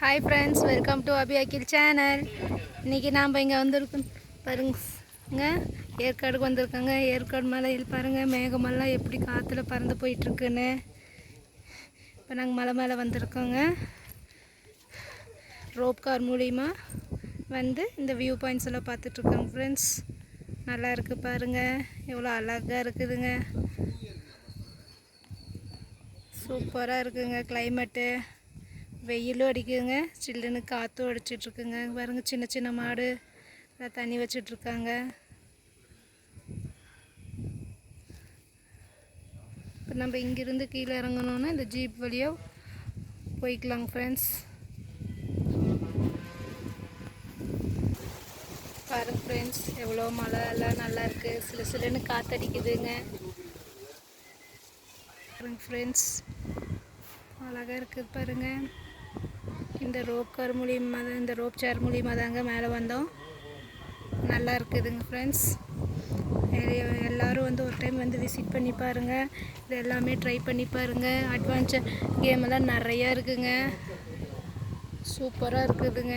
Hi friends welcome to Abhi Akhil channel இன்றைக்கி நாம் இங்கே வந்திருக்கோம். பாருங்க. ஏற்காடுக்கு வந்திருக்கோங்க. ஏற்காடு மலையில் பாருங்கள் மேகமெல்லாம் எப்படி காற்றுல பறந்து போயிட்டுருக்குன்னு. இப்போ நாங்கள் மலை மேலே வந்திருக்கோங்க. ரோப் கார் மூலிமா வந்து இந்த வியூ பாயிண்ட்ஸ் எல்லாம் பார்த்துட்ருக்கோங்க ஃப்ரெண்ட்ஸ் நல்லா இருக்குது பாருங்கள் எவ்வளோ அழகாக இருக்குதுங்க. சூப்பராக இருக்குங்க கிளைமேட்டு வெயிலும் அடிக்குதுங்க. சில்லுன்னு காற்றும் அடிச்சிட்ருக்குங்க. பாருங்க சின்ன சின்ன மாடு நல்லா தண்ணி வச்சிட்ருக்காங்க. இப்போ நம்ம இங்கிருந்து கீழே இறங்கணுன்னா இந்த ஜீப் வழியாக போய்க்கலாங்க ஃப்ரெண்ட்ஸ் பாருங்க ஃப்ரெண்ட்ஸ் எவ்வளோ மழை எல்லாம் நல்லா இருக்குது சில சிலுன்னு காற்றடிக்குதுங்க பாருங்க ஃப்ரெண்ட்ஸ் அழகாக இருக்குது பாருங்க. இந்த ரோப் கார் மூலியமாக தான் இந்த ரோப் சேர் மூலியமாக தாங்க மேலே வந்தோம். நல்லா இருக்குதுங்க ஃப்ரெண்ட்ஸ் எல்லோரும் வந்து ஒரு டைம் வந்து விசிட் பண்ணி பாருங்கள் இது எல்லாமே ட்ரை பண்ணி பாருங்கள் அட்வான்ச்சர் கேம் எல்லாம் நிறையா இருக்குதுங்க சூப்பராக இருக்குதுங்க.